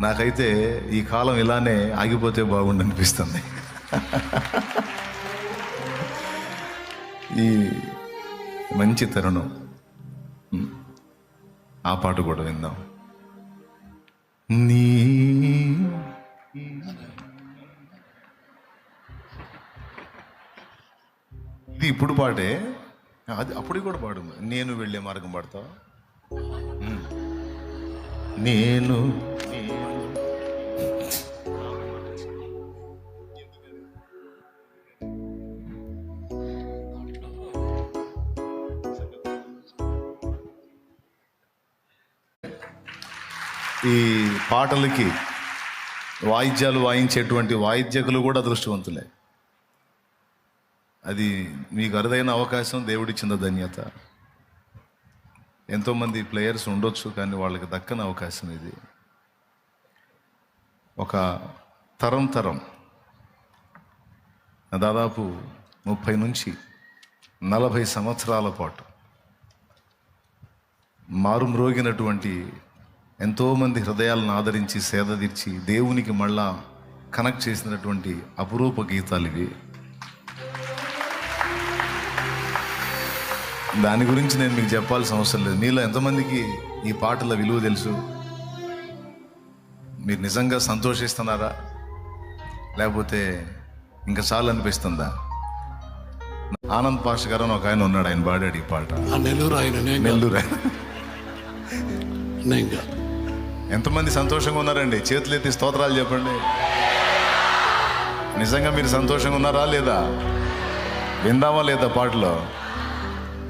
నాకైతే ఈ కాలం ఇలానే ఆగిపోతే బాగుండు అనిపిస్తుంది ఈ మంచి తరుణం. ఆ పాట కూడా విందాం. నీ ఇది ఇప్పుడు పాటే? అది అప్పుడు కూడా పాడు. నేను వెళ్ళే మార్గం పాడతావా? నేను ఈ పాటలకి వాయిద్యాలు వాయించేటువంటి వాయిద్యకులు కూడా అదృష్టవంతులే. అది మీకు అరుదైన అవకాశం దేవుడిచ్చిన ధన్యత. ఎంతోమంది ప్లేయర్స్ ఉండొచ్చు కానీ వాళ్ళకి దక్కని అవకాశం ఇది. ఒక తరం తరం దాదాపు ముప్పై నుంచి నలభై సంవత్సరాల పాటు మారుమ్రోగినటువంటి ఎంతోమంది హృదయాలను ఆదరించి సేదతీర్చి దేవునికి మళ్ళా కనెక్ట్ చేసినటువంటి అపురూప గీతాలు ఇవి. దాని గురించి నేను మీకు చెప్పాల్సిన అవసరం లేదు. మీలో ఎంతమందికి ఈ పాటల విలువ తెలుసు? మీరు నిజంగా సంతోషిస్తున్నారా? లేకపోతే ఇంకా చాలు అనిపిస్తుందా? ఆనంద్ పాష గారు అని ఒక ఆయన ఉన్నాడు ఆయన పాడాడు ఈ పాట. నెల్లూరు ఆయన నెల్లూరు ఆయన. ఎంతమంది సంతోషంగా ఉన్నారండి? చేతులు ఎత్తి స్తోత్రాలు చెప్పండి. నిజంగా మీరు సంతోషంగా ఉన్నారా లేదా? విందామా లేదా పాటలో?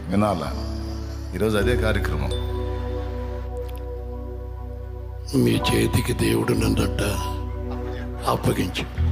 వినాలా? ఈరోజు అదే కార్యక్రమం. మీ చేతికి దేవుడు నన్నట్ట అప్పగించు.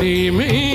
నీ మీదే